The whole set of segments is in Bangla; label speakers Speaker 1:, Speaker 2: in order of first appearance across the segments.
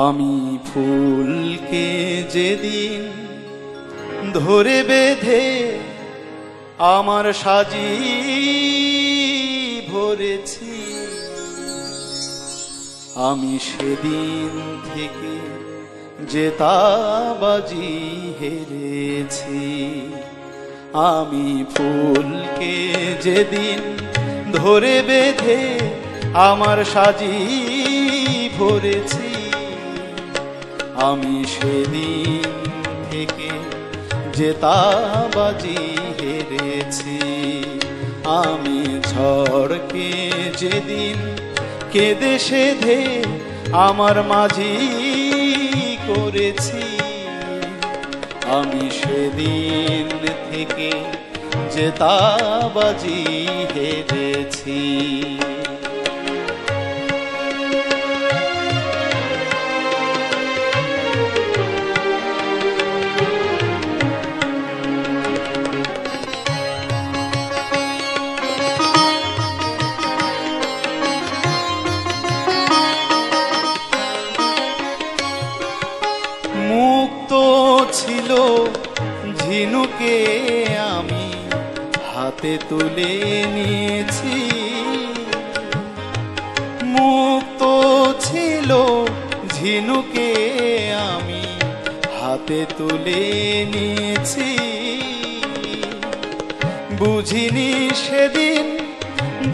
Speaker 1: আমি ফুলকে যেদিন ধরে বেঁধে আমার সাজি ভরেছি, আমি সেদিন থেকে যে তাবাজি হেরেছি। আমি ফুলকে যেদিন ধরে বেঁধে আমার সাজি ভরেছি আমি সেদিন থেকে যে তাবাজি হেরেছি। আমি ঝড়কে যেদিন কেঁদে সেধে আমার মাঝি করেছি। আমি সেদিন থেকে যে তাবাজি হেরেছি। ঝিনুকে আমি হাতে তুলে নিয়েছি। মুক্ত ছিল ঝিনুকে আমি হাতে তুলে নিয়েছি। বুঝিনি সেদিন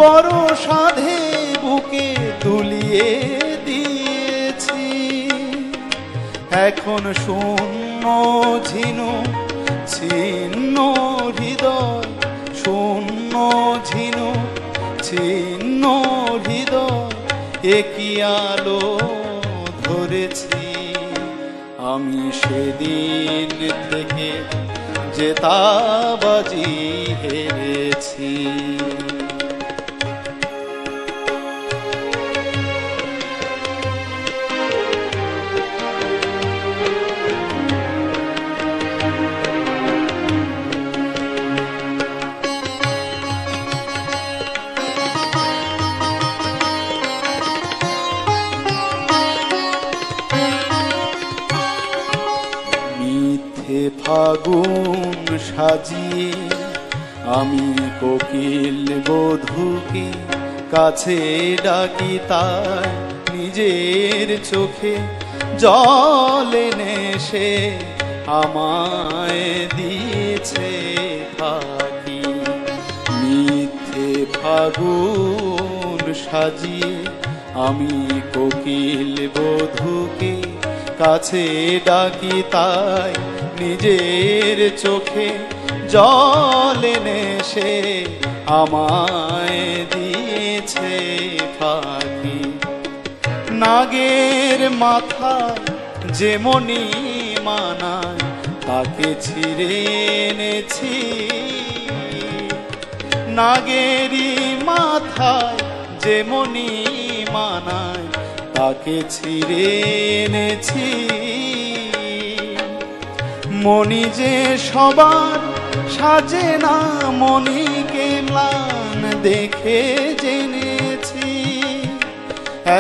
Speaker 1: বড় সাধে বুকে তুলিয়ে দিয়েছি। এখন শূন্য ঝিনু ছিন্ন হৃদয়, শূন্য ঝিনু, ছিন্ন হৃদয়, একই আলো ধরেছি। আমি সেদিন থেকে যে তাবাজি হেরেছি। ফাগুন সাজিয়ে আমি কোকিল বধূকে কাছে ডাকি তাই নিজের চোখে জল সে আমায় দিয়েছে থাকি। মিথ্যে ফাগুন সাজিয়ে আমি কোকিল বধূকে কাছে ডাকি তাই নিজের চোখে জল সে আমায় দিয়েছে ফাঁকি। নাগের মাথায় যে মনি মানায়, তাকে ছিঁড়ে এনেছি। নাগেরি মাথায় যে মনি মানায়, তাকে ছিঁড়ে এনেছি। মনি যে সবার সাজে না মনিকে ম্লান দেখে জেনেছি।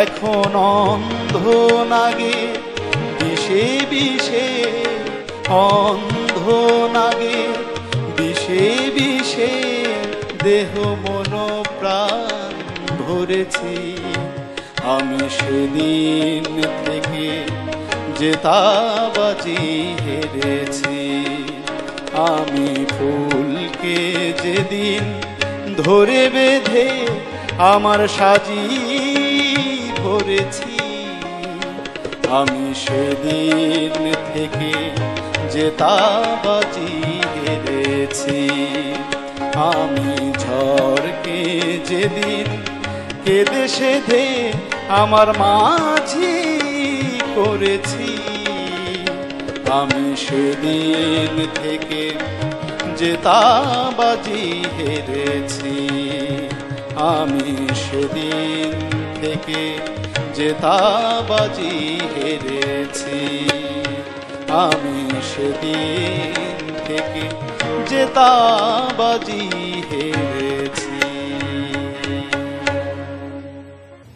Speaker 1: এখন অন্ধ নাগে বিষে বিষে অন্ধ নাগে বিষে বিষে, দেহ মন প্রাণ ভরেছি। আমি সেদিন থেকে যে তাবাজি হেরেছি। আমি ফুলকে যেদিন ধরে বেঁধে আমার সাজি ভরেছি আমি সেদিন থেকে যে তাবাজি হেরেছি। আমি ঝড়কে যেদিন কেঁদে সেধে আমার মাঝি করেছি। আমি সেদিন থেকে যে তাবাজি হেরেছি। আমি সেদিন থেকে যে তাবাজি হেরেছি। আমি সেদিন থেকে যে তাবাজি হেরেছি।